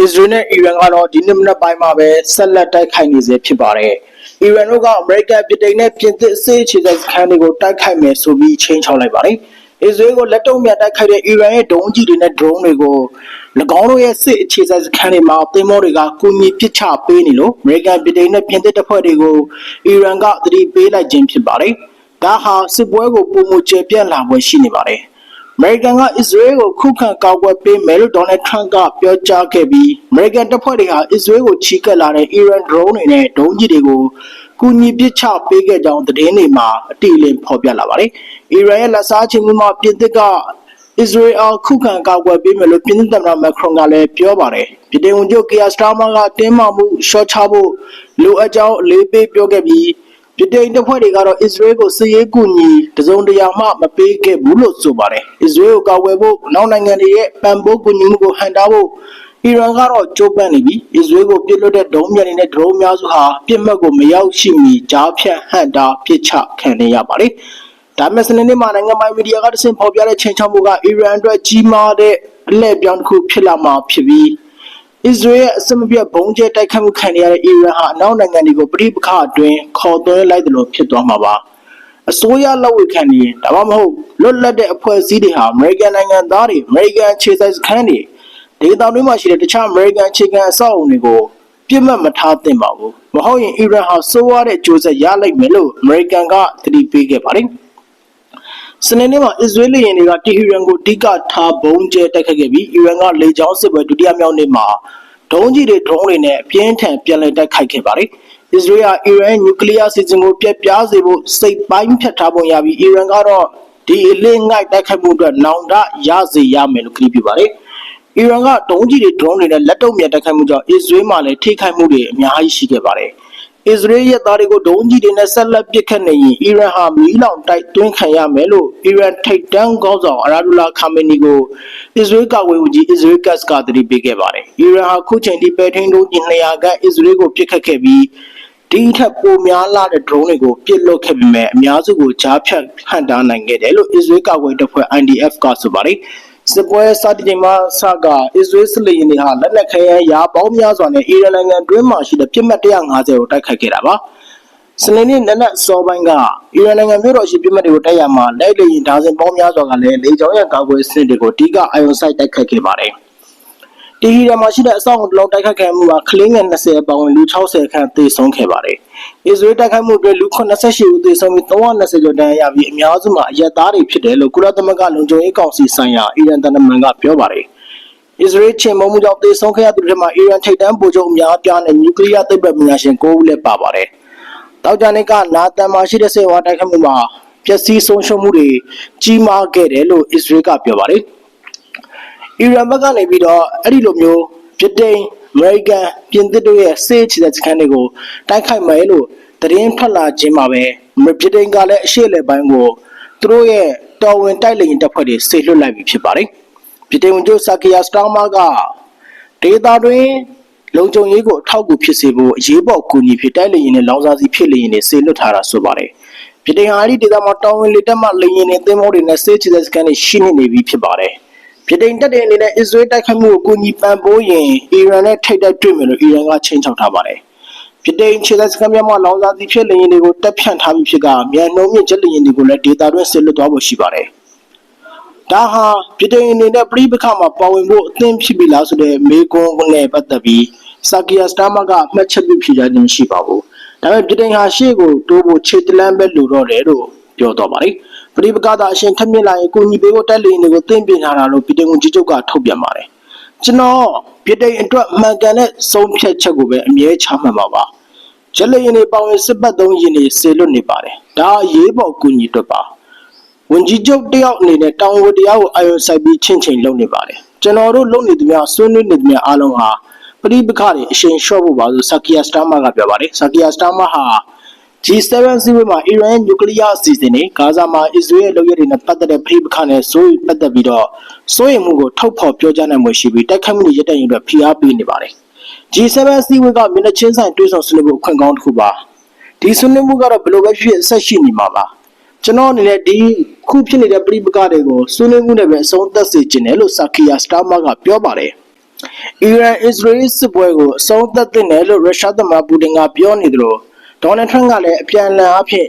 အစ္စရေးနဲ့အီရန်ကတော့ဒီနေ့မနက်ပိုင်းမှာပဲဆက်လက်တိုက်ခိုက်နေစေဖြစ်ပါတယ်။အီရန်တို့ကအမေရိကန်ပြည်တိုင်နဲ့ပြင်သစ်စစ်အခြေစိုက်စခန်းတွေကိုတိုက်ခိုက်မယ်ဆိုပြီးချိန်ချောက်လိုက်ပါတယ်။အစ္စရေးကိုလက်တုံ့ပြန်တိုက်ခိုက်တဲ့အီရန်ရဲ့ဒုံးကြီးတွေနဲ့ဒရုန်းတွေကို၎င်းတို့ရဲ့စစ်အခြေစိုက်စခန်းတွေမှာသင်္ဘောတွေကကူညီပစ်ချပေးနေလို့အမေရိကန်ပြည်တိုင်နဲ့ပြင်သစ်တပ်ဖွဲ့တွေကိုအီရန်ကသတိပေးလိုက်ခြင်းဖြစ်ပါတယ်။ဒါဟာစစ်ပွဲကိုပုံမကျပြန့်လာပွဲရှိနေပါတယ်။အ မေရိကန်ကအစ္စရေးကိုခုခံကာကွယ်ပေးမယ်လို့ဒေါ်နယ်ထရန့်ကပြောကြားခဲ့ပြီးအမေရိကန်တပ်ဖွဲ့တွေဟာအစ္စရေးကိုချီကပ်လာတဲ့အီရန်ဒရုန်းတွေနဲ့ဒုံးကြီးတွေကိုကူညီပစ်ချပေးခဲ့ကြောင်းသတင်းတွေမှာအတိအလင်းဖော်ပြလာပါတယ်။အီရန်ရဲ့လက်စားချင်းမှုမှာပြင်သစ်ကအစ္စရေးအားခုခံကာကွယ်ပေးမယ်လို့ပြင်သစ်သမ္မတမက်ခရွန်ကလည်းပြောပါတယ်။ပြည်ထောင်ဝန်ချုပ်ကီယာစတာမာကတင်းမာမှုရှော့ချဖို့လိုအပ်ကြောင်းအလေးပေးပြောခဲ့ပြီး ဗြိတိန်တပ်ဖွဲ့တွေကတော့အစ္စရေးကိုစစ်ရေးကူညီတစုံတရာမှမပေးခဲ့ဘူးလို့ဆိုပါတယ်။အစ္စရေးကိုကာကွယ်ဖို့နောက်နိုင်ငံတွေရဲ့ပံ့ပိုးကူညီမှုကိုဟန်တာဖို့အီရန်ကတော့ကြိုးပမ်းနေပြီးအစ္စရေးကိုပြစ်လွတ်တဲ့ဒုံးမြတွေနဲ့ဒရုန်းများစုဟာပြစ်မှတ်ကိုမရောက်ရှိမီကြားဖြတ်ဟန်တာပစ်ချခံနေရပါတယ်။ဒါမဲ့စနေနေ့မှာနိုင်ငံပိုင်မီဒီယာကတဆင့်ဖော်ပြတဲ့ချိန်ချောက်မှုကအီရန်အတွက်ကြီးမားတဲ့အလှည့်ပြောင်းတစ်ခုဖြစ်လာမှာဖြစ်ပြီး အစ္စရေးရဲ့အစမပြတ်ဘုံကျဲတိုက်ခတ်မှုခံရတဲ့အီရန်ဟာအနောက်နိုင်ငံတွေကိုပြိပခအတွင်းခေါ်သွင်းလိုက်တယ်လို့ဖြစ်သွားမှာပါအစိုးရလက်ဝဲခံနေဒါမှမဟုတ်လွတ်လပ်တဲ့အဖွဲ့အစည်းတွေဟာအမေရိကန်နိုင်ငံသားတွေအမေရိကန်ခြေစိုက်စခန်းတွေဒေသတွင်းမှာရှိတဲ့တခြားအမေရိကန်ခြေကန်အဆောက်အုံတွေကိုပြစ်မှတ်မထားသင့်ပါဘူးမဟုတ်ရင်အီရန်ဟာစိုးရတဲ့ကြိုးဆက်ရလိုက်မယ်လို့အမေရိကန်ကသတိပေးခဲ့ပါတယ် စနေနေ့မှာအစ္စရေးလေယာဉ်တွေကတီဟီရန်ကိုတိကထားဘုံကျဲတိုက်ခတ်ခဲ့ပြီးအီရန်ကလေကြောင်းစစ်ပွဲဒုတိယမြောက်နေ့မှာဒုံးကြီးတွေဒရုန်းတွေနဲ့အပြင်းထန်ပြန်လည်တိုက်ခိုက်ခဲ့ပါတယ်။အစ္စရေးကအီရန်နျူကလ িয়ার စီစဉ်ကိုပြက်ပြားစေဖို့စိတ်ပိုင်းဖြတ်ထားပုံရပြီးအီရန်ကတော့ဒီအလင်းငိုက်တိုက်ခိုက်မှုအတွက်နောင်တရစေရမယ်လို့ကတိပြုပါတယ်။အီရန်ကဒုံးကြီးတွေဒရုန်းတွေနဲ့လက်တုံ့ပြန်တိုက်ခိုက်မှုကြောင့်အစ္စရေးမှာလည်းထိခိုက်မှုတွေအများကြီးရှိခဲ့ပါတယ်။ အစ္စရေးရဲ့သားတွေကိုဒုံးကြီးတွေနဲ့ဆက်လက်ပစ်ခတ်နေရင်အီရန်ဟာမီးလောင်တိုက်သွင်းခံရမယ်လို့အီရန်ထိပ်တန်းခေါင်းဆောင်အရာဒူလာခါမနီကိုအစ္စရေးကာကွယ်ရေးကြီးအစ္စရေးကတ်ကသတိပေးခဲ့ပါတယ်။အီရန်ဟာခုချိန်ထိပဲထင်းဒုံးကြီး200ခန့်အစ္စရေးကိုပစ်ခတ်ခဲ့ပြီးဒီထက်ပိုများလာတဲ့ drone တွေကိုပစ်လွတ်ခဲ့ပေမဲ့အများစုကိုကြားဖြတ်ဟန်တားနိုင်ခဲ့တယ်လို့အစ္စရေးကာကွယ်တပ်ဖွဲ့ IDF ကဆိုပါတယ်။ စစ်ပွဲစတင်ချိန်မှာစကအစ္စရေးစစ်လေယာဉ်တွေဟာလက်နက်ခဲယမ်းရာပေါင်းများစွာနဲ့အီရန်နိုင်ငံတွင်းမှာရှိတဲ့ပြစ်မှတ်150ကိုတိုက်ခိုက်ခဲ့တာပါစနေနေ့နနက်စောပိုင်းကအီရန်နိုင်ငံမြို့တော်ရှိပြစ်မှတ်တွေကိုတိုက်ရမှာလက်လေယာဉ်ဒါဇင်ပေါင်းများစွာကလည်းလေကြောင်းရန်ကာကွယ်စနစ်တွေကိုအဓိကအယုံဆိုင်တိုက်ခိုက်ခဲ့ပါတယ် တီဟီရန်မှာရှိတဲ့အဆောက်အုံတစ်လုံးတိုက်ခိုက်ခဲ့မှုမှာကလင်းငယ်20ပေါင်လူ60ခန့်သေဆုံးခဲ့ပါတယ်။အစ္စရေးတိုက်ခိုက်မှုအတွက်လူ88ဦးသေဆုံးပြီး320ကျော်ဒဏ်ရာရပြီးအများစုမှာအရက်သားတွေဖြစ်တယ်လို့ကုလသမဂ္ဂလုံခြုံရေးကောင်စီဆိုင်ရာအီရန်တန်တမန်ကပြောပါတယ်။အစ္စရေးချင်းမုံမှုကြောင့်သေဆုံးခဲ့ရသူတွေမှာအီရန်ထိပ်တန်းဗိုလ်ချုပ်အများအပြားနဲ့နျူကလ িয়ার သိပ္ပံပညာရှင်9ဦးလည်းပါပါတယ်။တောက်ကြနေ့ကနာတန်မှာရှိတဲ့စေဝါတိုက်ခိုက်မှုမှာပျက်စီးဆုံးရှုံးမှုတွေကြီးမားခဲ့တယ်လို့အစ္စရေးကပြောပါတယ်။ အီရန်ဘက်ကနေပြီးတော့အဲ့ဒီလိုမျိုးဗြိတိန်အမေရိကန်ပြင်သစ်တို့ရဲ့စစ်ချီတဲ့စခန်းတွေကိုတိုက်ခိုက်မယ်လို့သတင်းထွက်လာခြင်းမှာပဲဗြိတိန်ကလည်းအရှေ့အလယ်ပိုင်းကိုသူတို့ရဲ့တော်ဝင်တိုက်လေရင်တပ်ဖွဲ့တွေဆေလွတ်လိုက်ပြီဖြစ်ပါတယ်ဗြိတိန်ဝန်ကြီးဆာကီယာစတာမာကဒေတာတွင်လုံခြုံရေးကိုအထောက်အကူဖြစ်စေဖို့အရေးပေါ်ကူညီဖြစ်တိုက်လေရင်နဲ့လောင်စာစီဖြစ်လေရင်တွေဆေလွတ်ထားတာဆိုပါတယ်ဗြိတိန်ဟာဒီဒေတာမှာတော်ဝင်လေတပ်မှလေရင်တွေသင်္ဘောတွေနဲ့စစ်ချီတဲ့စခန်းတွေရှိနေပြီဖြစ်ပါတယ် ဗြိတိန်တပ်တွေအနေနဲ့အစ္စရေးတိုက်ခိုက်မှုကိုကူညီပံ့ပိုးရင်အီရန်နဲ့ထိပ်တိုက်တွေ့မယ်လို့အီရန်ကချိန်ချောက်ထားပါတယ်။ဗြိတိန်ခြေလက်စခန်းများမှာလောင်စာဆီဖြစ်လေယာဉ်တွေကိုတက်ဖြန့်ထားပြီးဖြစ်ကမြန်နှုံမြင့်ချက်လေယာဉ်တွေကိုလည်းဒေတာတွင်းဆစ်လွတ်သွားဖို့ရှိပါတယ်။ဒါဟာဗြိတိန်အနေနဲ့ပြည်ပခါမှာပါဝင်ဖို့အသင့်ဖြစ်ပြီလားဆိုတဲ့မေးခွန်းနဲ့ပတ်သက်ပြီးဆာကီယာစတာမာကမှတ်ချက်ပြုဖြေကြားခြင်းမရှိပါဘူး။ဒါပေမဲ့ဗြိတိန်ဟာရှေ့ကိုတိုးဖို့ခြေတလန်းပဲလိုတော့တယ်လို့ပြောတော့ပါတယ်။ ပရိပကသာအရှင်ထက်မြင့်လာရင်ကိုညီပေးဖို့တက်လီတွေကိုသင်ပြင်ထားတာလို့ပြည်တိုင်ဝန်ကြီးချုပ်ကထုတ်ပြန်ပါတယ်ကျွန်တော်ပြည်တိုင်အတွက်မှန်ကန်တဲ့ဆုံးဖြတ်ချက်ကိုပဲအမြဲချမှတ်ပါပါဂျက်လရင်တွေပေါဝင်စစ်ပတ်သုံးရင်တွေဆေလွတ်နေပါတယ်ဒါအရေးပေါ်ကူညီတွက်ပါဝန်ကြီးချုပ်တယောက်အနေနဲ့တောင်ဝတရားကိုအာရုံစိုက်ပြီးချင်းချင်းလုပ်နေပါတယ်ကျွန်တော်တို့လုပ်နေသူများဆွေးနွေးနေသူများအားလုံးဟာပရိပခတွေအရှင်လျှော့ဖို့ပါဆိုဆာကီယာစတာမာကပြောပါတယ်ဆာကီယာစတာမာဟာ G7 စည်းဝေးမှာအီရန်နျူကလ িয়ার အစီအစဉ်တွေဂါဇာမှာအစ္စရေးရဲ့လုပ်ရည်တွေနဲ့ပတ်သက်တဲ့ဖိပခါနဲ့ဆိုးပတ်သက်ပြီးတော့စိုးရိမ်မှုကိုထုတ်ဖော်ပြောကြားနိုင်မှုရှိပြီးတိုက်ခိုက်မှုတွေရပ်တန့်ရေးအတွက်ဖိအားပေးနေပါတယ်။ G7 စည်းဝေးကမျက်နှာချင်းဆိုင်တွေးဆောင်ဆွေးနွေးဖို့အခွင့်ကောင်းတစ်ခုပါ။ဒီဆွေးနွေးမှုကတော့ဘယ်လိုပဲဖြစ်ဖြစ်ဆက်ရှိနေမှာပါ။ကျွန်တော်အနေနဲ့ဒီခုဖြစ်နေတဲ့ပြိပကတွေကိုဆွေးနွေးမှုနဲ့ပဲအဆုံးသတ်စေချင်တယ်လို့ဆာကီယာစတာမာကပြောပါတယ်။အီရန်အစ္စရေးစစ်ပွဲကိုအဆုံးသတ်သင့်တယ်လို့ရုရှားသမ္မတပူတင်ကပြောနေတယ်လို့ ဒေါ်နယ်ထရန့်ကလည်းအပြန်အလှန်အဖြစ်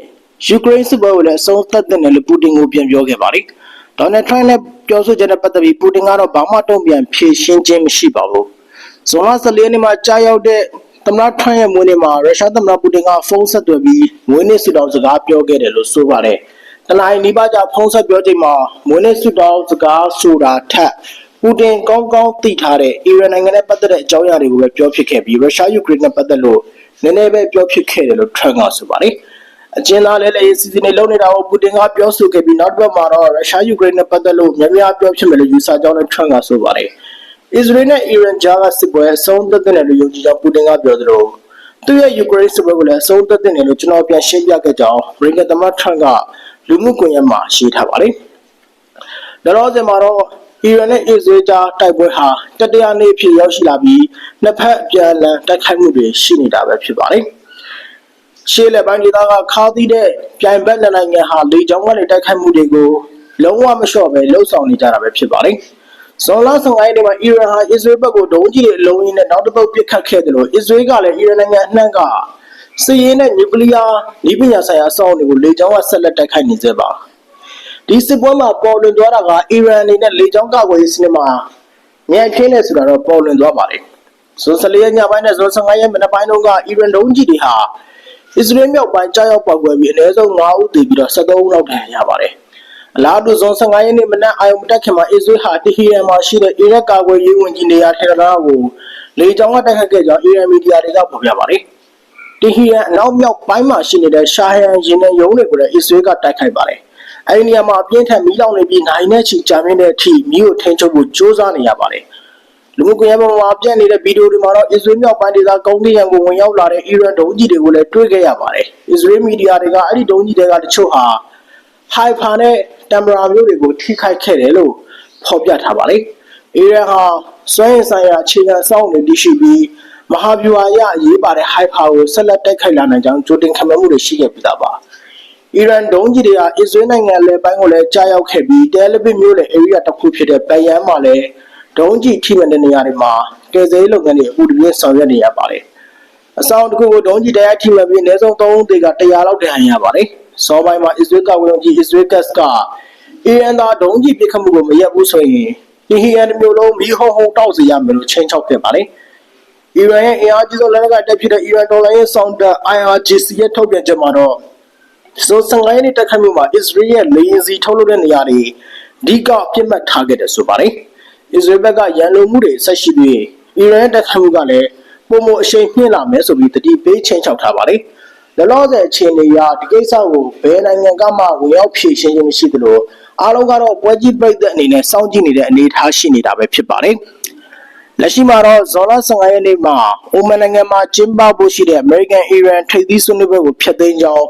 ယူကရိန်းစစ်ပွဲကိုလည်းအဆုံးသတ်သင့်တယ်လို့ပူတင်ကိုပြန်ပြောခဲ့ပါတယ်။ဒေါ်နယ်ထရန့်နဲ့ပြောဆိုချက်နဲ့ပတ်သက်ပြီးပူတင်ကတော့ဘာမှတုံ့ပြန်ဖြေရှင်းခြင်းမရှိပါဘူး။ဇွန်လ14ရက်နေ့မှာကြာရောက်တဲ့သမ္မတထရန့်ရဲ့မွေးနေ့မှာရုရှားသမ္မတပူတင်ကဖုန်းဆက်သွယ်ပြီးမွေးနေ့ဆုတောင်းစကားပြောခဲ့တယ်လို့ဆိုပါတယ်။တနင်္လာနေ့ပါကြဖုန်းဆက်ပြောချိန်မှာမွေးနေ့ဆုတောင်းစကားဆိုတာထက်ပူတင်ကောင်းကောင်းသိထားတဲ့အီရန်နိုင်ငံနဲ့ပတ်သက်တဲ့အကြောင်းအရာတွေကိုပဲပြောဖြစ်ခဲ့ပြီးရုရှားယူကရိန်းနဲ့ပတ်သက်လို့ နည်းနည်းပဲပြောဖြစ်ခဲ့တယ်လို့ထရန့်ကဆိုပါတယ်။အကျဉ်းသားလည်းလည်းစီစဉ်နေလုံးနေတာကိုပူတင်ကပြောဆိုခဲ့ပြီးနောက်တစ်ပတ်မှာတော့ရုရှားယူကရိန်းနဲ့ပတ်သက်လို့များများပြောဖြစ်မယ်လို့ယူဆကြောင်းနဲ့ထရန့်ကဆိုပါတယ်။အစ္စရေးနဲ့အီရန်ကြားကစစ်ပွဲအဆုံးသတ်တဲ့လို့ယုံကြည်ကြောင်းပူတင်ကပြောသလိုသူရဲ့ယူကရိန်းစစ်ပွဲကိုလည်းအဆုံးသတ်တဲ့လို့ကျွန်တော်ပြန်ရှင်းပြခဲ့ကြောင်းရိကန်သမတ်ထရန့်ကလူမှုကွန်ရက်မှာရှင်းထားပါတယ်။လောလောဆယ်မှာတော့ အီရန်နဲ့အစ္စရေးကြားတိုက်ပွဲဟာတတိယနေ့ဖြစ်ရောက်ရှိလာပြီးနှစ်ဖက်အပြန်အလှန်တိုက်ခိုက်မှုတွေရှိနေတာပဲဖြစ်ပါတယ်။ရှေ့လက်ပိုင်းဒေသကခါသီးတဲ့ပြိုင်ဘက်နိုင်ငံဟာလေကြောင်းကနေတိုက်ခိုက်မှုတွေကိုလုံးဝမလျှော့ပဲလှုပ်ဆောင်နေကြတာပဲဖြစ်ပါတယ်။ဇွန်လ15ရက်နေ့မှာအီရန်ဟာအစ္စရေးဘက်ကိုဒုံးကြီးတွေအလုံးရင်းနဲ့နောက်တစ်ပုတ်ပစ်ခတ်ခဲ့တယ်လို့အစ္စရေးကလည်းအီရန်နိုင်ငံအနှံ့ကစစ်ရေးနဲ့နျူကလ িয়ার နည်းပညာဆိုင်ရာအဆောက်အအုံတွေကိုလေကြောင်းကဆက်လက်တိုက်ခိုက်နေသေးပါ။ ဒီစစ်ပွဲမှာပေါ်လွင်သွားတာကအီရန်အနေနဲ့လေကြောင်းကာကွယ်ရေးစနစ်မှာမြန်ခင်းနေဆိုတာတော့ပေါ်လွင်သွားပါတယ်။ဇွန်14ရက်ညပိုင်းနဲ့ဇွန်15ရက်မနက်ပိုင်းတုန်းကအီရန်ဒုံးကြီးတွေဟာအစ္စရေးမြောက်ပိုင်းကြားရောက်ပောက်ကွယ်ပြီးအနည်းဆုံး9ဦးသေပြီးတော့73ဦးလောက်ဒဏ်ရာရပါတယ်။အလားတူဇွန်15ရက်နေ့မနက်အာယုံတက်ခင်မှာအစ္စရေးဟာတဟီရန်မှာရှိတဲ့အီရတ်ကာကွယ်ရေးဝန်ကြီးနေရာထေရနာကိုလေကြောင်းကတိုက်ခတ်ခဲ့ကြောင်းအီရန်မီဒီယာတွေကဖော်ပြပါတယ်။တဟီရန်အနောက်မြောက်ပိုင်းမှာရှိနေတဲ့ရှာဟန်ရင်နယ်ရုံးတွေကိုလည်းအစ္စရေးကတိုက်ခိုက်ပါတယ်။ အဲဒီနေရာမှာအပြင်းထန်မီးလောင်နေပြီးနိုင်နဲ့ချီကြာမြင့်တဲ့အထိမီးကိုထိန်းချုပ်ဖို့ကြိုးစားနေရပါတယ်လူမှုကွန်ရက်ပေါ်မှာပြန့်နေတဲ့ဗီဒီယိုတွေမှာတော့အစ္စရေးမြောက်ပိုင်းဒေသကုန်းကရန်ကိုဝင်ရောက်လာတဲ့အီရန်ဒုံးကြီးတွေကိုလည်းတွေ့ခဲ့ရပါတယ်။အစ္စရေးမီဒီယာတွေကအဲ့ဒီဒုံးကြီးတွေကတချို့ဟာဟိုင်ဖာနဲ့တမ်ဘရာမျိုးတွေကိုထိခိုက်ခဲ့တယ်လို့ဖော်ပြထားပါတယ်။အီရန်ဟာစွမ်းရည်ဆိုင်ရာအခြေခံအဆောက်အအုံတွေတည်ရှိပြီးမဟာဗျူဟာအရအရေးပါတဲ့ဟိုင်ဖာကိုဆက်လက်တိုက်ခိုက်လာနိုင်ကြောင်းကြိုတင်ခန့်မှန်းမှုတွေရှိခဲ့ပြီးသားပါ။ အီရန်ဒုံးကြီးတွေဟာအစ္စရေးနိုင်ငံလယ်ပိုင်းကိုလည်းကြားရောက်ခဲ့ပြီးတယ်လီဗစ်မြို့နယ် area တစ်ခုဖြစ်တဲ့ပယန်မှာလည်းဒုံးကြီးထိမှန်တဲ့နေရာတွေမှာကယ်ဆယ်ရေးလုပ်ငန်းတွေအပူတပြင်းဆောင်ရွက်နေရပါတယ်။အဆောင်တစ်ခုကိုဒုံးကြီးတရားထိမှန်ပြီးအနည်းဆုံး3ဦးသေက100လောက်တန်ရပါတယ်။စောပိုင်းမှာအစ္စရေးကဝန်ကြီးအစ္စရေးကတ်ကအီရန်သားဒုံးကြီးပစ်ခတ်မှုကိုမရပ်ဘူးဆိုရင်ဒီဟီယန်မျိုးလုံးမီးဟုံးဟုံးတောက်စီရမယ်လို့ချင်းချောက်ခဲ့ပါတယ်။အီရန်ရဲ့အင်အားကြီးဆုံးလက်နက်ကတက်ဖြစ်တဲ့အီရန်ဒေါ်လာရဲ့ဆောင်တပ် IRGC ရဲ့ထုတ်ပြန်ချက်မှာတော့ ဆို15ရက်နေ့တက်ခတ်မှုမှာအစ္စရေးရဲ့လေယာဉ်စီထုတ်လုပ်တဲ့နေရာတွေအဓိကပြစ်မှတ်ထားခဲ့တယ်ဆိုပါတယ်။အစ္စရေးဘက်ကရန်လိုမှုတွေဆက်ရှိပြီးအီရန်ရဲ့တက်ခတ်မှုကလည်းပုံမအရှိန်မြင့်လာမယ်ဆိုပြီးတတိပေးချင်းချောက်ထားပါတယ်။လောလောဆယ်အခြေအနေအရဒီကိစ္စကိုဘယ်နိုင်ငံကမှဝင်ရောက်ဖြေရှင်းခြင်းမရှိသလိုအားလုံးကတော့ပွဲကြီးပိတ်တဲ့အနေနဲ့စောင့်ကြည့်နေတဲ့အနေအထားရှိနေတာပဲဖြစ်ပါတယ်။လက်ရှိမှာတော့ဇွန်လ15ရက်နေ့မှာအိုမန်နိုင်ငံမှာကျင်းပဖို့ရှိတဲ့ American Iran ထိပ်သီးဆွေးနွေးပွဲကိုဖျက်သိမ်းကြောင်းအို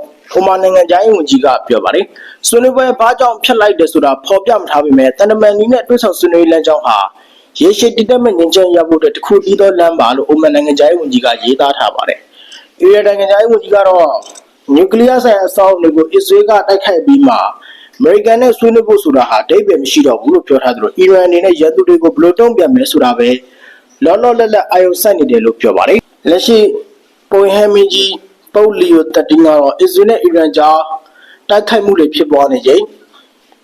မန်နိုင်ငံသားရေးဝန်ကြီးကပြောပါတယ်။ဆွေးနွေးပွဲဘာကြောင့်ဖျက်လိုက်တယ်ဆိုတာဖော်ပြမထားပေမဲ့တန်တမန်နီးနဲ့တွဲဆောင်ဆွေးနွေးလမ်းကြောင်းဟာရေရှည်တည်တတ်မဲ့ငြိမ်းချမ်းရဖို့အတွက်တခုတည်းသောလမ်းပါလို့အိုမန်နိုင်ငံသားရေးဝန်ကြီးကရေးသားထားပါတယ်။အီရန်နိုင်ငံသားရေးဝန်ကြီးကတော့နျူကလ িয়ার ဆိုင်အဆောက်အအုံတွေကိုအစ္စရေးကတိုက်ခိုက်ပြီးမှအမေရိကန်နဲ့ဆွေးနွေးဖို့ဆိုတာဟာအတိတ်ပဲမရှိတော့ဘူးလို့ပြောထားသလိုအီရန်အနေနဲ့ရန်သူတွေကိုဘယ်လိုတုံ့ပြန်မလဲဆိုတာပဲလောလောလတ်လတ်အာရုံစိုက်နေတယ်လို့ပြောပါတယ်။လက်ရှိပိုဟမ်မင်ကြီး ပုတ်လီယိုတက်တင်းကတော့အစ္စရေးနဲ့အီရန်ကြားတိုက်ခိုက်မှုတွေဖြစ်ပွားနေချိန်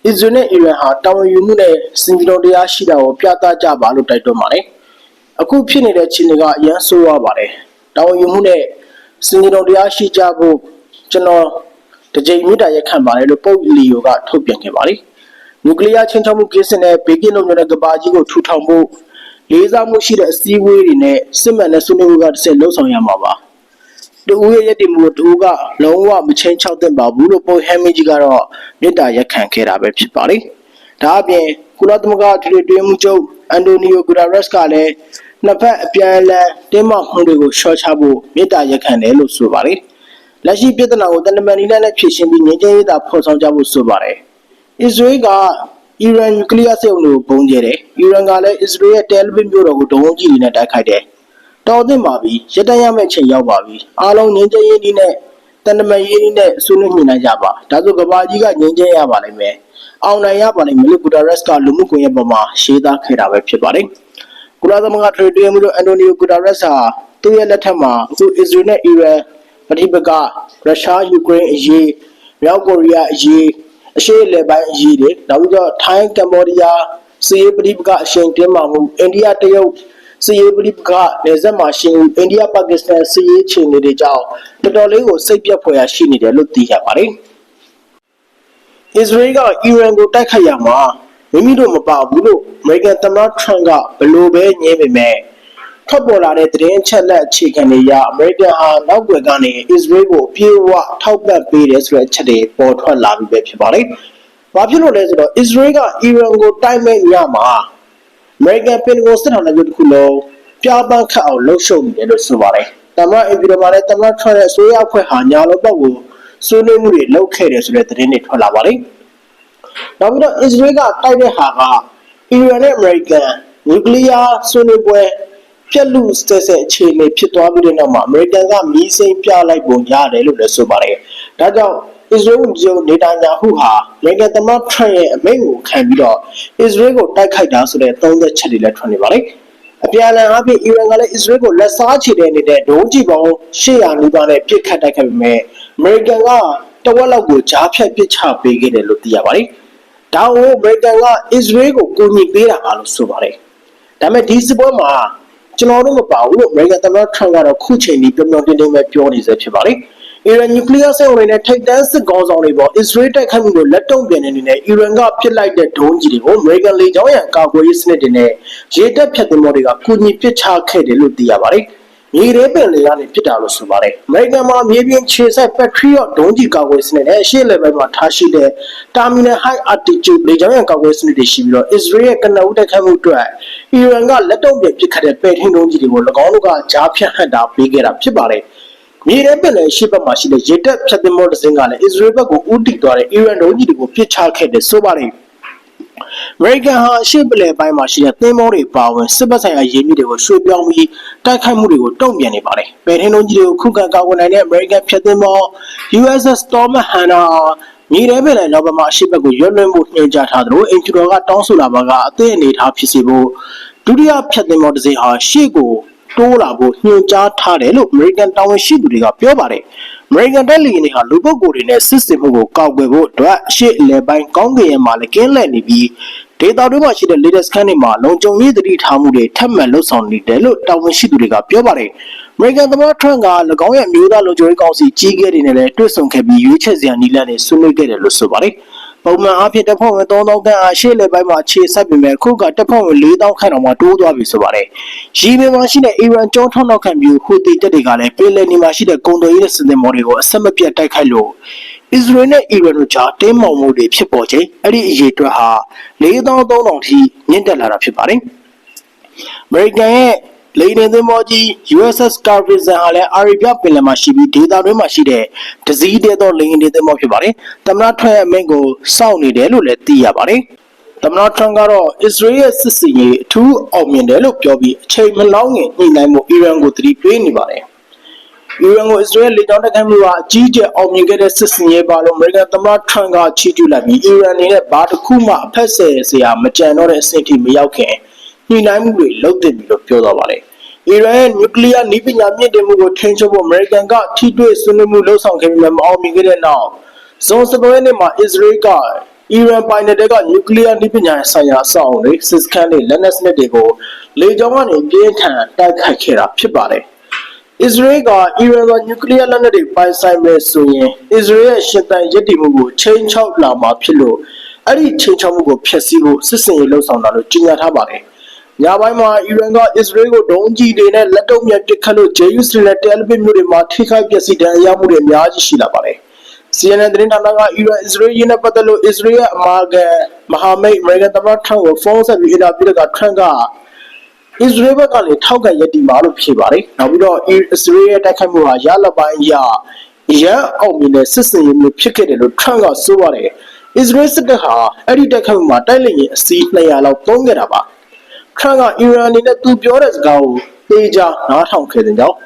အစ္စရေးနဲ့အီရန်ဟာတာဝန်ယူမှုနဲ့စင်ကြုံတရားရှိတာကိုပြသကြပါလို့တိုက်တွန်းပါတယ်။အခုဖြစ်နေတဲ့ခြေနေကအရန်ဆိုးရပါတယ်။တာဝန်ယူမှုနဲ့စင်ကြုံတရားရှိကြဖို့ကျွန်တော်တကြိမ်မြစ်တာရက်ခံပါတယ်လို့ပုတ်လီယိုကထုတ်ပြန်ခဲ့ပါတယ်။နျူကလ িয়ার ချင်းချောက်မှုကင်းစင်တဲ့ဘေကင်းလုံခြုံတဲ့ကဘာကြီးကိုထူထောင်ဖို့လေးစားမှုရှိတဲ့အစည်းအဝေးတွေနဲ့စစ်မှန်တဲ့ဆွေးနွေးမှုကတစ်ဆင့်လှုပ်ဆောင်ရမှာပါ။ တူဦးရဲ့ရည်တည်မှုတူကလုံးဝမချင်းချောက်တဲ့ပါဘူးလို့ပုံဟမ်မီကြီးကတော့မေတ္တာရက်ခံခဲ့တာပဲဖြစ်ပါတယ်။ဒါအပြင်ကုလသမဂ္ဂထွေထွေမှုချုပ်အန်တိုနီယိုဂူရာရက်စ်ကလည်းနှစ်ဖက်အပြန်အလှန်တင်းမာမှုတွေကိုရှော့ချဖို့မေတ္တာရက်ခံတယ်လို့ဆိုပါတယ်။လက်ရှိပြည်ထနာကိုတန်တမန်နီနဲ့ဖြည့်ရှင်ပြီးငြိမ်းချမ်းရေးသာဖော်ဆောင်ကြဖို့ဆိုပါတယ်။အစ္စရေးကအီရန်နျူကလ িয়ার စစ်အုံကိုပုံကျဲတယ်။အီရန်ကလည်းအစ္စရေးရဲ့တယ်လီဗစ်မြို့တော်ကိုဒုံးကြီးတွေနဲ့တိုက်ခိုက်တယ်။ တော်သင့်ပါပြီရတရမဲ့ချိန်ရောက်ပါပြီအားလုံးငြိမ်းချမ်းရေးနည်းနဲ့တန်တမရေးနည်းနဲ့ဆွေးနွေးညှိနှိုင်းကြပါဒါဆိုကဘာကြီးကငြိမ်းချမ်းရပါလိမ့်မယ်အောင်နိုင်ရပါလိမ့်မယ်လို့ဘူဒါရက်စ်ကလူမှုကွန်ရက်ပေါ်မှာရှင်းသားခဲ့တာပဲဖြစ်ပါတယ်ကုလသမဂ္ဂထွေထွေမှုလို့အန်တိုနီယိုဂူတာရက်စ်ဟာသူ့ရဲ့လက်ထက်မှာအခုအစ္စရေးနဲ့အီရန်ပဋိပက္ခရုရှားယူကရိန်းအရေးမြောက်ကိုရီးယားအရေးအရှေ့အလယ်ပိုင်းအရေးတွေနောက်ပြီးတော့ထိုင်းကမ္ဘောဒီးယားစီးရေးပဋိပက္ခအရှင်တင်းမာမှုအိန္ဒိယတရုတ် စီးရေးပဋိပက္ခနယ်စပ်မှာရှင်အိန္ဒိယပါကစ္စတန်စီးရေးခြေနေတွေကြောင့်တော်တော်လေးကိုစိတ်ပြတ်ဖွယ်ရရှိနေတယ်လို့သိရပါတယ်။အစ္စရေးကအီရန်ကိုတိုက်ခိုက်ရမှာမိမိတို့မပါဘူးလို့အမေရိကန်သမ္မတထရန့်ကဘလို့ပဲညင်းပေမဲ့ထွက်ပေါ်လာတဲ့သတင်းအချက်လက်အခြေခံတွေအရအမေရိကန်ဟာနောက်ွယ်ကနေအစ္စရေးကိုအပြည့်အဝထောက်ပံ့ပေးတယ်ဆိုတဲ့အချက်တွေပေါ်ထွက်လာပြီးပဲဖြစ်ပါတယ်။ဘာဖြစ်လို့လဲဆိုတော့အစ္စရေးကအီရန်ကိုတိုက်မဲ့ညမှာ အမေရိကန်ပင်တဂွန်စစ်ဌာနချုပ်တစ်ခုလုံးပြားပန်းခတ်အောင်လှုပ်ရှုပ်နေတယ်လို့ဆိုပါတယ်။သမ္မတအင်ပြည်တော်မှာလည်းသမ္မတထရန့်ရဲ့အစိုးရအဖွဲ့ဟာညာလုံးပေါက်ကိုဆွေးနွေးမှုတွေလုပ်ခဲ့တယ်ဆိုတဲ့သတင်းတွေထွက်လာပါတယ်။နောက်ပြီးတော့အစ္စရေးကတိုက်တဲ့ဟာကအီရန်နဲ့အမေရိကန်နျူကလ িয়ার ဆွေးနွေးပွဲပြက်လူစတဲ့တဲ့အခြေအနေဖြစ်သွားပြီးတဲ့နောက်မှာအမေရိကန်ကမီးစိမ်းပြလိုက်ပုံရတယ်လို့လည်းဆိုပါတယ်။ဒါကြောင့် အစ္စရေးဝန်ကြီးချုပ်နေတန်ယာဟုဟာအမေရိကန်သမ္မတထရန့်ရဲ့အမိန့်ကိုခံပြီးတော့အစ္စရေးကိုတိုက်ခိုက်တာဆိုတဲ့သုံးသက်ချက်တွေလည်းထွက်နေပါတယ်။အပြန်အလှန်အပြင်အီရန်ကလည်းအစ္စရေးကိုလက်စားချေတဲ့အနေနဲ့ဒုံးကျည်ပေါင်း800နီးပါးနဲ့ပစ်ခတ်တိုက်ခိုက်ပေမဲ့အမေရိကန်ကတဝက်လောက်ကိုကြားဖြတ်ပစ်ချပေးခဲ့တယ်လို့သိရပါတယ်။ဒါကိုအမေရိကန်ကအစ္စရေးကိုကူညီပေးတာပါလို့ဆိုပါတယ်။ဒါပေမဲ့ဒီစစ်ပွဲမှာကျွန်တော်တို့မပါဘူးလို့အမေရိကန်သမ္မတထရန့်ကတော့ခုချိန်ကြီးပြောပြောတင်းတင်းပဲပြောနေစေဖြစ်ပါတယ်။ အီရန်နျူကလ িয়ার စက်ရုံတွေနဲ့ထိပ်တန်းစစ်ကောင်းဆောင်တွေပေါ်အစ္စရေးတိုက်ခိုက်မှုကိုလက်တုံ့ပြန်တဲ့အနေနဲ့အီရန်ကပစ်လိုက်တဲ့ဒုံးကြီးတွေကိုအမေရိကန်လေကြောင်းရန်ကာကွယ်ရေးစနစ်တွေနဲ့ရေတပ်ဖြတ်သင်္ဘောတွေကကူညီပစ်ချခဲ့တယ်လို့သိရပါတယ်။မြေရဲပင်လေကနေပစ်တာလို့ဆိုပါတယ်။အမေရိကန်မှာမြေပြင်ခြေဆက် Patriot ဒုံးကျည်ကာကွယ်စနစ်နဲ့အရှေ့လေပိုင်းမှာထားရှိတဲ့ Terminal High Altitude လေကြောင်းရန်ကာကွယ်စနစ်တွေရှိပြီးတော့ Israel ရဲ့ကနဦးတိုက်ခိုက်မှုအတွက်အီရန်ကလက်တုံ့ပြန်ပစ်ခတ်တဲ့ပဲ့ထင်းဒုံးကြီးတွေကို၎င်းတို့ကကြားဖြတ်ဟန့်တာပေးခဲ့တာဖြစ်ပါတယ်။ မြေရဲပင်လေရှေ့ဘက်မှာရှိတဲ့ရေတပ်ဖြတ်သင်္ဘောတစ်စင်းကလည်း Israel ဘက်ကိုဦးတည်သွားတဲ့အီရန်ဒုံးကြီးတွေကိုပစ်ချခဲ့တယ်ဆိုပါတယ်။အမေရိကန်ဟာအရှေ့ပလယ်ပိုင်းမှာရှိတဲ့သင်းမောတွေပါဝင်စစ်ဘက်ဆိုင်ရာရင်းမြစ်တွေကိုရွှေ့ပြောင်းပြီးတိုက်ခိုက်မှုတွေကိုတုံ့ပြန်နေပါတယ်။ပဲထင်းလုံးကြီးတွေကိုခုခံကာကွယ်နိုင်တဲ့အမေရိကန်ဖြတ်သင်းမော USS Thomas Hanna မြေထဲပင်လယ်နောက်ဘက်မှာအရှေ့ဘက်ကိုရွတ်လွှင့်မှုညွှန်ကြားထားသလိုအင်ဂျူတော်ကတောင်းဆိုလာပါကအသည့်အနေထားဖြစ်စေဖို့ဒုတိယဖြတ်သင်းမောတစ်စိမ်ဟာရှေ့ကို တိုးလာဖို့ညွှန်ကြားထားတယ်လို့အမေရိကန်တာဝန်ရှိသူတွေကပြောပါတယ်။အမေရိကန်တပ်လီတွေဟာလူပုဂ္ဂိုလ်တွေနဲ့စစ်စင်မှုကိုကောက်ွယ်ဖို့အတွက်အရှေ့အလယ်ပိုင်းကောင်းကင်ရဲ့မှာလည်းကင်းလှည့်နေပြီးဒေတာတွေမှာရှိတဲ့ latest scan တွေမှာလုံခြုံရေးသတိထားမှုတွေထပ်မံလှုပ်ဆောင်နေတယ်လို့တာဝန်ရှိသူတွေကပြောပါတယ်။အမေရိကန်သမ္မတထရန့်က၎င်းရဲ့အမျိုးသားလုံခြုံရေးကောင်စီကြီးကဲတွေနဲ့လည်းတွေ့ဆုံခဲ့ပြီးရွေးချယ်စရာနည်းလမ်းတွေဆွေးနွေးခဲ့တယ်လို့ဆိုပါတယ်။ ပုံမှန်အားဖြင့်တပ်ဖွဲ့ဝင်3000ခန့်အားရှေ့လေပိုင်းမှာခြေဆက်ပေမဲ့အခုကတပ်ဖွဲ့ဝင်4000ခန့်အောင်မှတိုးသွားပြီဆိုပါတယ်။ရီမင်မှာရှိတဲ့အီရန်ကြောထောက်နောက်ခံပြုဟူသီတပ်တွေကလည်းပြည်လည်နေမှာရှိတဲ့ကုန်သွယ်ရေးစစ်သည်မော်တွေကိုအဆက်မပြတ်တိုက်ခိုက်လို့အစ္စရေးနဲ့အီရန်တို့ကြားတင်းမာမှုတွေဖြစ်ပေါ်ချိန်အဲ့ဒီအရေးအတွက်ဟာ4300ထိမြင့်တက်လာတာဖြစ်ပါတယ်။အမေရိ ကန်ရဲ့လေယာဉ်သင်္ဘောကြီး USS Carl Vinson ဟာလည်းအာရေဗျပင်လယ်မှာရှိပြီးဒေသတွင်းမှာရှိတဲ့ဒဇီးတဲသောလေယာဉ်သင်္ဘောဖြစ်ပါတယ်။သမ္မတထရန့်ရဲ့အမိန့်ကိုစောင့်နေတယ်လို့လည်းသိရပါတယ်။သမ္မတထရန့်ကတော့အစ္စရေးရဲ့စစ်စင်ရေးအထူးအောင်မြင်တယ်လို့ပြောပြီးအချိန်မလောင်းငင်ညှိနှိုင်းမှုအီရန်ကိုသတိပေးနေပါတယ်။အီရန်ကိုအစ္စရေးလေကြောင်းတိုက်ခိုက်မှုကအကြီးအကျယ်အောင်မြင်ခဲ့တဲ့စစ်စင်ရေးပါလို့အမေရိကန်သမ္မတထရန့်ကချီးကျူးလိုက်ပြီးအီရန်အနေနဲ့ဘာတစ်ခုမှအဖက်ဆယ်စရာမကြံတော့တဲ့အဆင့်ထိမရောက်ခင် ညှိနှိုင်းမှုတွေလုပ်သင့်ပြီလို့ပြောသွားပါတယ်။အီရန်ရဲ့နျူကလ িয়ার နည်းပညာမြင့်တင်မှုကိုထိန်းချုပ်ဖို့အမေရိကန်ကထိတွေ့ဆွေးနွေးမှုလှုပ်ဆောင်ခဲ့ပြီးမှမအောင်မြင်ခဲ့တဲ့နောက်ဇွန်17ရက်နေ့မှာအစ္စရေးကအီရန်ပိုင်နယ်တွေကနျူကလ িয়ার နည်းပညာဆိုင်ရာအဆောက်အအုံတွေစစ်စခန်းတွေလက်နက်စနစ်တွေကိုလေကြောင်းကနေပြင်းထန်တိုက်ခိုက်ခဲ့တာဖြစ်ပါတယ်။ အစ္စရေးကအီရန်ကနျူကလ িয়ার လက်နက်တွေပိုင်ဆိုင်မယ်ဆိုရင်အစ္စရေးရဲ့ရှင်သန်ရည်တည်မှုကိုချိန်ချောက်လာမှာဖြစ်လို့အဲ့ဒီချိန်ချောက်မှုကိုဖျက်ဆီးဖို့စစ်စင်ရေးလှုပ်ဆောင်တာလို့ကြေညာထားပါတယ်။ ညပိုင်းမှာအီရန်ကအစ္စရေးကိုဒုံးကျည်တွေနဲ့လက်တုံ့ပြန်ပစ်ခတ်လို့ဂျေရုဆလင်နဲ့တယ်လ်အဗစ်မြို့တွေမှာထိခိုက်ပျက်စီးဒဏ်ရာရမှုတွေအများကြီးရှိလာပါတယ်။ CNN သတင်းဌာနကအီရန်အစ္စရေးရေးနဲ့ပတ်သက်လို့အစ္စရေးရဲ့အမာခံမဟာမိတ်အမေရိကန်သမ္မတထရန့်ကိုဖုန်းဆက်ပြီးအင်တာဗျူးတဲ့အခါထရန့်ကအစ္စရေးဘက်ကလည်းထောက်ခံရည်တည်မှာလို့ဖြေပါတယ်။နောက်ပြီးတော့အစ္စရေးရဲ့တိုက်ခိုက်မှုဟာရလဒ်ပိုင်းအရအရန်အောင်မြင်တဲ့စစ်စင်ရေးမျိုးဖြစ်ခဲ့တယ်လို့ထရန့်ကဆိုပါတယ်။အစ္စရေးစစ်တပ်ဟာအဲ့ဒီတိုက်ခိုက်မှုမှာတိုက်လေယာဉ်အစီး200လောက်သုံးခဲ့တာပါ။ ထရန့်ကအီရန်အနေနဲ့သူပြောတဲ့စကားကိုသေချာနားထောင်ခဲ့တဲ့ကြောင်း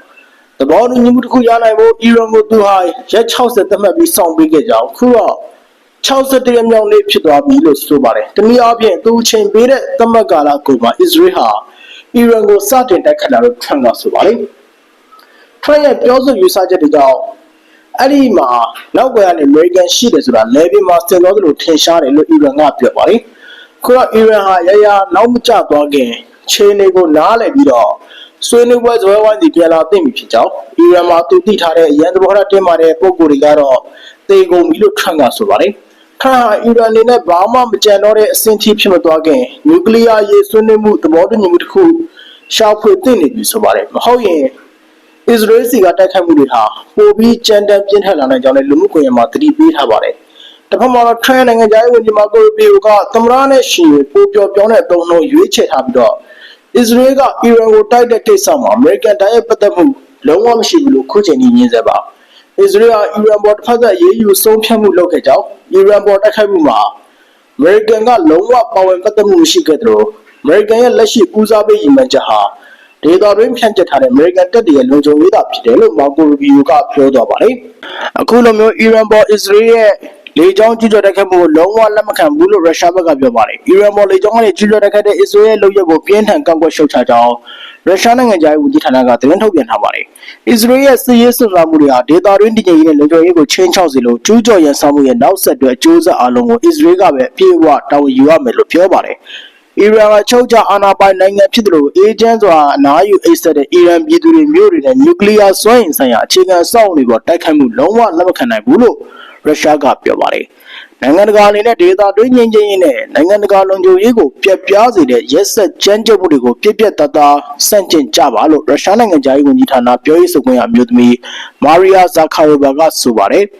သဘောတူညီမှုတစ်ခုရနိုင်ဖို့အီရန်ကိုသူဟာရက်60သတ်မှတ်ပြီးစောင့်ပေးခဲ့ကြောင်းခုတော့61ရက်မြောက်နေ့ဖြစ်သွားပြီလို့ဆိုပါတယ်။တနည်းအားဖြင့်သူအချိန်ပေးတဲ့သတ်မှတ်ကာလကိုမှာအစ္စရေးဟာအီရန်ကိုစတင်တိုက်ခတ်တာလို့ထရန့်ကဆိုပါတယ်ထရန့်ရဲ့ပြောဆိုယူဆချက်တွေကြောင့်အဲ့ဒီမှာနောက်ကွယ်ကနေအမေရိကန်ရှိတယ်ဆိုတာလေဗီမှာစင်တော်သလိုထင်ရှားတယ်လို့အီရန်ကပြောပါတယ် ခုတော့အီရန်ဟာရရနောက်မကျသွားခင်ခြေနေကိုနားလည်ပြီးတော့ဆွေးနွေးပွဲဇွဲဝိုင်းစီပြန်လာသိပြီဖြစ်ကြောင်းအီရန်မှာသူတည်ထားတဲ့ရန်သဘောထားတင်းမာတဲ့ပုံကိုယ်တွေကတော့တေကုန်ပြီလို့ထရန့်ကဆိုပါတယ်ထရန့်ဟာအီရန်အနေနဲ့ဘာမှမကြံတော့တဲ့အဆင့်ထိဖြစ်မသွားခင်နျူကလ িয়ার ရေးဆွေးနွေးမှုသဘောတူညီမှုတစ်ခုရှောက်ဖွေသိနေပြီဆိုပါတယ်မဟုတ်ရင်အစ္စရေးစီကတိုက်ခိုက်မှုတွေဟာပိုပြီးကြမ်းတမ်းပြင်းထန်လာနိုင်ကြောင်းလည်းလူမှုကွန်ရက်မှာသတိပေးထားပါတယ်။ တစ်ဖက်မှာတော့ Trend နိုင်ငံသားဝန်ကြီးမာကိုပီယိုကသမ္မတနဲ့ရှင်ပိုပျော်ပြောင်းတဲ့အသုံးနှုန်းရွေးချယ်ထားပြီးတော့အစ္စရေးကအီရန်ကိုတိုက်တဲ့ကိစ္စမှာအမေရိကန်တိုင်းရဲ့ပတ်သက်မှုလုံးဝမရှိဘူးလို့ခုချိန်ကြီးညင်းစေပါ။အစ္စရေးကအီရန်ပေါ်တစ်ဖက်သက်ရေးယူဆုံးဖြတ်မှုလုပ်ခဲ့ကြောင်းအီရန်ပေါ်တိုက်ခိုက်မှုမှာအမေရိကန်ကလုံးဝပါဝင်ပတ်သက်မှုမရှိခဲ့သလိုအမေရိကန်ရဲ့လက်ရှိဦးစားပေးရည်မှန်းချက်ဟာဒေတာတွင်ဖြန့်ကျက်ထားတဲ့ American တပ်တွေရဲ့လုံခြုံရေးတာဖြစ်တယ်လို့မာကိုရူဘီယိုကပြောသွားပါတယ်။အခုလိုမျိုးအီရန်ပေါ်အစ္စရေးရဲ့ လေကြောင်းကျူးကျော်တိုက်ခိုက်မှုကိုလုံးဝလက်မခံဘူးလို့ရုရှားဘက်ကပြောပါတယ်။အီရန်ပေါ်လေကြောင်းကနေကျူးကျော်တိုက်ခိုက်တဲ့အစ္စရေးရဲ့လုပ်ရပ်ကိုပြင်းထန်ကန့်ကွက်ရှုတ်ချကြောင်းရုရှားနိုင်ငံသားရေးဝန်ကြီးဌာနကသတင်းထုတ်ပြန်ထားပါတယ်။အစ္စရေးရဲ့စစ်ရေးစွမ်းစားမှုတွေဟာဒေတာတွင်တည်ငြိမ်ရေးနဲ့လုံခြုံရေးကိုချင်းချောက်စေလို့ကျူးကျော်ရန်ဆောင်မှုရဲ့နောက်ဆက်တွဲအကျိုးဆက်အလုံးကိုအစ္စရေးကပဲအပြည့်အဝတာဝန်ယူရမယ်လို့ပြောပါတယ်။အီရန်ကချုပ်ချအာဏာပိုင်နိုင်ငံဖြစ်တယ်လို့အေဂျင့်စွာအနားယူအိတ်ဆက်တဲ့အီရန်ပြည်သူတွေမျိုးတွေနဲ့နျူကလ িয়ার စွမ်းအင်ဆိုင်ရာအခြေခံစောင့်တွေပေါ်တိုက်ခိုက်မှုလုံးဝလက်မခံနိုင်ဘူးလို့ ရုရှားကပြောပါတယ်။နိုင်ငံတကာအနေနဲ့ဒေသတွင်းငြိမ်းချမ်းရေးနဲ့နိုင်ငံတကာလုံခြုံရေးကိုပြက်ပြားစေတဲ့ရက်ဆက်ကြမ်းကြုတ်မှုတွေကိုပြည့်ပြတ်သားသားစန့်ကျင်ကြပါလို့ရုရှားနိုင်ငံသားရေးဝန်ကြီးဌာနပြောရေးဆိုခွင့်အမျိုးသမီးမာရီယာဇာခါရိုဘာကဆိုပါတယ်။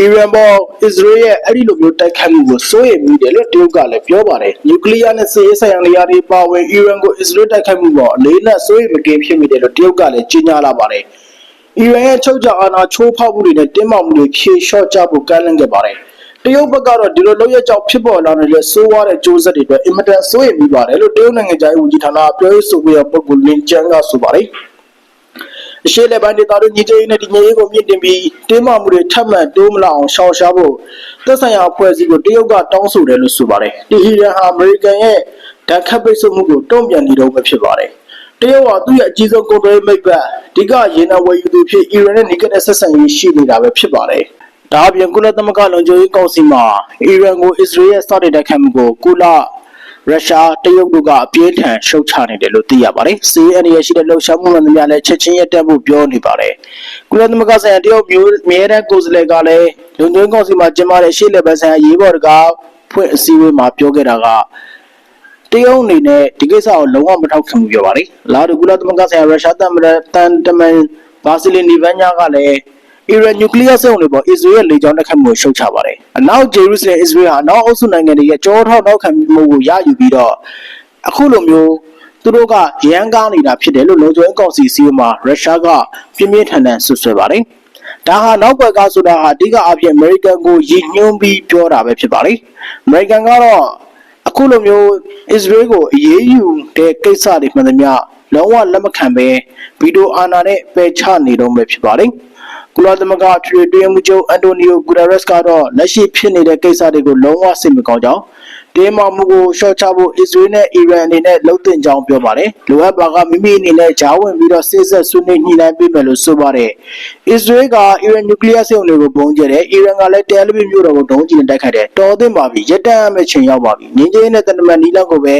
အီရန်ပေါ်အစ္စရေးရဲ့အဲ့ဒီလိုမျိုးတိုက်ခိုက်မှုကိုစိုးရိမ်မိတယ်လို့တရုတ်ကလည်းပြောပါတယ်။နျူကလ িয়ার နဲ့စစ်ရေးဆိုင်ရာနေရာတွေပါဝင်အီရန်ကိုအစ္စရေးတိုက်ခိုက်မှုပေါ်အလေးနက်စိုးရိမ်မကင်းဖြစ်မိတယ်လို့တရုတ်ကလည်းကြေညာလာပါတယ်။ အီရန်ရဲ့ချုပ်ချအာဏာချိုးဖောက်မှုတွေနဲ့တင်းမာမှုတွေဖြေလျှော့ကြဖို့ကမ်းလှမ်းခဲ့ပါတယ်။တရုတ်ဘက်ကတော့ဒီလိုလုပ်ရကြောင့်ဖြစ်ပေါ်လာနေတဲ့စိုးဝါးတဲ့ကြိုးစက်တွေအတွက်အင်မတန်စိုးရိမ်မိပါတယ်လို့တရုတ်နိုင်ငံသားရေးဝန်ကြီးဌာနပြောရေးဆိုခွင့်ရပုဂ္ဂိုလ်လင်ကျန်းကဆိုပါတယ်။အရှေ့လက်ပိုင်းဒေသတွင်းညီကြေးနဲ့ဒီညရေးကိုမြင့်တင်ပြီးတင်းမာမှုတွေထပ်မံတိုးမလာအောင်ရှောင်ရှားဖို့သက်ဆိုင်ရာအဖွဲ့အစည်းကိုတရုတ်ကတောင်းဆိုတယ်လို့ဆိုပါတယ်။ဒီဟီရန်ဟာအမေရိကန်ရဲ့ဓာတ်ခတ်ပိတ်ဆို့မှုကိုတုံ့ပြန်နေတော့ပဲဖြစ်ပါတယ်။ တရုတ်ဟာသူ့ရဲ့အကြီးဆုံးကုန်သွယ်မိတ်ဘက်ဒီကရေနံဝယ်ယူသူဖြစ်အီရန်နဲ့နီကတဲ့ဆက်ဆံရေးရှိနေတာပဲဖြစ်ပါတယ်။ဒါအပြင်ကုလသမဂ္ဂလုံခြုံရေးကောင်စီမှာအီရန်ကိုအစ္စရေးရဲ့စတင်တိုက်ခိုက်မှုကိုကုလရုရှားတရုတ်တို့ကအပြင်းထန်ရှုတ်ချနေတယ်လို့သိရပါတယ်။စီအန်ရရှိတဲ့လှုပ်ရှားမှုမှန်သမျှလည်းချက်ချင်းရပ်တန့်ဖို့ပြောနေပါတယ်။ကုလသမဂ္ဂဆိုင်ရာတရုတ်မျိုးမြဲတဲ့ကိုယ်စားလှယ်ကလည်းလုံခြုံရေးကောင်စီမှာကျင်းပတဲ့ရှေ့လက်ပတ်ဆိုင်ရာရေးပေါ်တကားဖွင့်အစည်းအဝေးမှာပြောခဲ့တာကတ ရုတ်အနေနဲ့ဒီကိစ္စကိုလုံးဝမထောက်ခံဘူးပြောပါတယ်။လာဒူကုလသမဂ္ဂဆိုင်ရာရုရှားတမန်တန်တမန်ဘာစီလီနီဗန်ညာကလည်းအီရန်နျူကလ িয়ার စက်ရုံတွေပေါ်အစ္စရေးရဲ့လေကြောင်းတိုက်ခိုက်မှုကိုရှုတ်ချပါတယ်။အနောက်ဂျေရုဆလင်အစ္စရေးဟာနောက်အုပ်စုနိုင်ငံတွေရဲ့ကြောထောက်နောက်ခံမှုကိုရယူပြီးတော့အခုလိုမျိုးသူတို့ကရန်ကားနေတာဖြစ်တယ်လို့လုံခြုံရေးကောင်စီစီမံရုရှားကပြင်းပြင်းထန်ထန်ဆွဆွဲပါတယ်။ဒါဟာနောက်ွယ်ကားဆိုတာဟာအဓိကအဖြစ်အမေရိကန်ကိုရည်ညွှန်းပြီးပြောတာပဲဖြစ်ပါလိမ့်။အမေရိကန်ကတော့ အခုလိုမျိုးအစ္စရေးကိုအရေးယူတဲ့ကိစ္စတွေမှန်သမျှလုံးဝလက်မခံပဲဗီဒီယိုအာဏာနဲ့ပယ်ချနေတော့မယ်ဖြစ်ပါလိမ့်။ကုလသမဂ္ဂထွေထွေမှုချုပ်အန်တိုနီယိုဂူဒါရက်စ်ကတော့လက်ရှိဖြစ်နေတဲ့ကိစ္စတွေကိုလုံးဝစိတ်မကောင်းကြောင်း တင်းမာမှုကိုရှော့ချဖို့အစ္စရေးနဲ့အီရန်အနေနဲ့လှုပ်တင်ကြောင်းပြောပါတယ်။လိုအပ်ပါကမိမိအနေနဲ့ဂျားဝင်ပြီးတော့စစ်ဆက်ဆွေးနွေးညှိနှိုင်းပေးမယ်လို့ဆိုပါတယ်။အစ္စရေးကအီရန်နျူကလ িয়ার စစ်အုံတွေကိုပုံကျတယ်။အီရန်ကလည်းတယ်လီဗီမြို့တော်ကိုဒုံးကျည်နဲ့တိုက်ခိုက်တယ်။တော်သင့်ပါပြီ။ရက်တမ်းမဲ့ချိန်ရောက်ပါပြီ။ငင်းချင်းနဲ့တနမန်နီလန်ကိုပဲ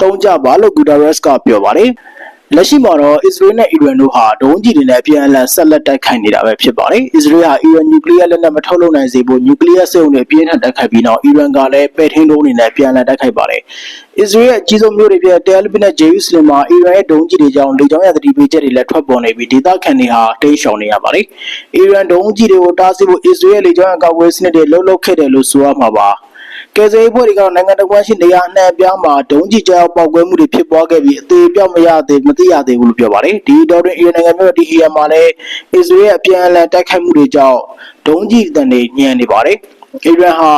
တုံးကြပါလို့ဂူဒါရက်စ်ကပြောပါတယ်။ လက်ရှိမှာတော့အစ္စရေးနဲ့အီရန်တို့ဟာဒုံးကျည်တွေနဲ့အပြန်အလှန်ဆက်လက်တိုက်ခိုက်နေတာပဲဖြစ်ပါတယ်။အစ္စရေးဟာအီရန်နျူကလ িয়ার လက်နက်မထုတ်လုပ်နိုင်စေဖို့နျူကလ িয়ার စစ်အုံတွေအပြင်းထန်တိုက်ခိုက်ပြီးနောက်အီရန်ကလည်းပဲ့ထင်းဒုံးတွေနဲ့ပြန်လည်တိုက်ခိုက်ပါတယ်။အစ္စရေးရဲ့အကြီးဆုံးမြို့တွေဖြစ်တဲ့တယ်လီဗီနဲ့ဂျေရုဆလင်မှာအီရန်ရဲ့ဒုံးကျည်တွေကြောင့်လေကြောင်းရသတိပေးချက်တွေလည်းထွက်ပေါ်နေပြီးဒေသခံတွေဟာတိတ်ရှောင်နေရပါတယ်။အီရန်ဒုံးကျည်တွေကိုတားဆီးဖို့အစ္စရေးရဲ့လေကြောင်းအကောက်ဝဲစနစ်တွေလှုပ်လှုပ်ခဲ့တယ်လို့ဆိုရမှာပါ။ ကယ်ဆယ်ရေးဖွဲ့တွေကတော့နိုင်ငံတော်ဝန်ရှိနေရာအနှံ့ပြားမှာဒုံးကျည်ကြောက်ပောက်ကွဲမှုတွေဖြစ်ပွားခဲ့ပြီးအသေးပြောက်မရသေးမသိရသေးဘူးလို့ပြောပါတယ်ဒီတော့တွင်အီရန်နိုင်ငံမြို့ဒီအီရန်မှာလည်းအစ္စရေးရဲ့အပြန်အလှန်တိုက်ခိုက်မှုတွေကြောင့်ဒုံးကျည်တန်တွေညံနေပါတယ်အီရန်ဟာ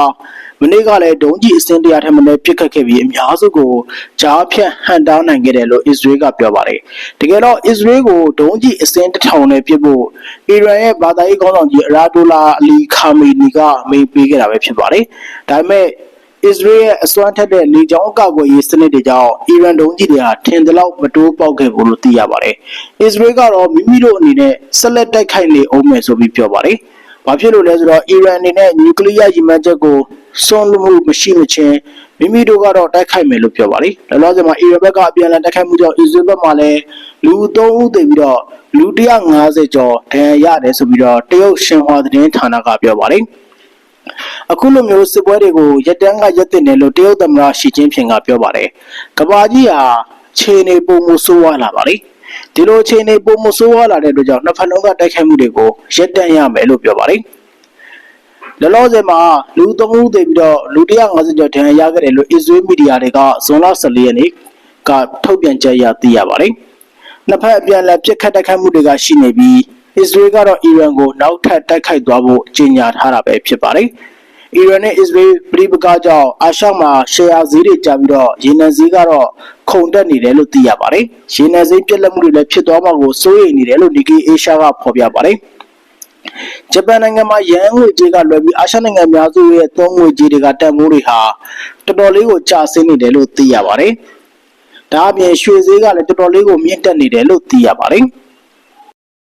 မနေ့ကလည်းဒုံးကျည်အစင်းတရားထက်မနည်းပစ်ခတ်ခဲ့ပြီးအများစုကိုကြားဖြတ်ဟန်တောင်းနိုင်ခဲ့တယ်လို့အစ္စရေးကပြောပါတယ်။တကယ်တော့အစ္စရေးကိုဒုံးကျည်အစင်းတစ်ထောင်နဲ့ပစ်ဖို့အီရန်ရဲ့ဘာသာရေးခေါင်းဆောင်ကြီးအရာဒိုလာအလီခါမီနီကမိန့်ပေးခဲ့တာပဲဖြစ်ပါတယ်။ဒါပေမဲ့အစ္စရေးရဲ့အစွမ်းထက်တဲ့လေကြောင်းကာကွယ်ရေးစနစ်တွေကြောင့်အီရန်ဒုံးကြီးတွေဟာထင်သလောက်မတိုးပေါက်ခဲ့ဘူးလို့သိရပါတယ်။အစ္စရေးကတော့မိမိတို့အနေနဲ့ဆက်လက်တိုက်ခိုက်နေအောင်မယ်ဆိုပြီးပြောပါတယ်။ ဘာဖြစ်လို့လဲဆိုတော့အီရန်အနေနဲ့နျူကလ িয়ার ရည်မှန်းချက်ကိုစွန့်လွတ်မှုမရှိမချင်းမိမိတို့ကတော့တိုက်ခိုက်မယ်လို့ပြောပါတယ်။လောလောဆယ်မှာအီရန်ဘက်ကအပြန်အလှန်တိုက်ခိုက်မှုကြောင့်အစ္စရေးဘက်မှာလည်းလူ3ဦးသေပြီးတော့လူ150ကျော်ဒဏ်ရာရတယ်ဆိုပြီးတော့တရုတ်ရှင်ဟွာသတင်းဌာနကပြောပါတယ်။အခုလိုမျိုးစစ်ပွဲတွေကိုရက်တန်းကရက်တင်တယ်လို့တရုတ်သမ္မတရှီကျင်းဖျင်ကပြောပါတယ်။ကမ္ဘာကြီးဟာခြေနေပုံမှုဆိုးဝါးလာပါလေ။ ဒီလိုခြေနေပုံမှုဆိုးဝါးလာတဲ့အတွက်ကြောင့်နှစ်ဖက်လုံးကတိုက်ခိုက်မှုတွေကိုရက်တန်းရမယ်လို့ပြောပါတယ်။လောလောဆယ်မှာလူသုံးဦးသေပြီးတော့လူ150ကျော်ဒဏ်ရာရခဲ့တယ်လို့အစ္စရေးမီဒီယာတွေကဇွန်လ14ရက်နေ့ကထုတ်ပြန်ကြရသိရပါတယ်။နှစ်ဖက်အပြန်အလှန်ပြစ်ခတ်တိုက်ခိုက်မှုတွေကရှိနေပြီးအစ္စရေးကတော့အီရန်ကိုနောက်ထပ်တိုက်ခိုက်သွားဖို့ကြေညာထားတာပဲဖြစ်ပါတယ်။ အီရန်နဲ့အစ္စရေးပြည်ပကကြောင့်အာရှမှာရှယ်ယာဈေးတွေကျပြီးတော့ရေနံဈေးကတော့ခုန်တက်နေတယ်လို့သိရပါတယ်။ရေနံဈေးပြက်လက်မှုတွေလည်းဖြစ်သွားမှာကိုစိုးရိမ်နေတယ်လို့ Nikkei Asia ကဖော်ပြပါတယ်။ဂျပန်နိုင်ငံမှာယန်းငွေကြေးကလွယ်ပြီးအာရှနိုင်ငံအများစုရဲ့သုံးငွေကြေးတွေကတန်ဖိုးတွေဟာတော်တော်လေးကိုကျဆင်းနေတယ်လို့သိရပါတယ်။ဒါအပြင်ရွှေဈေးကလည်းတော်တော်လေးကိုမြင့်တက်နေတယ်လို့သိရပါတယ်။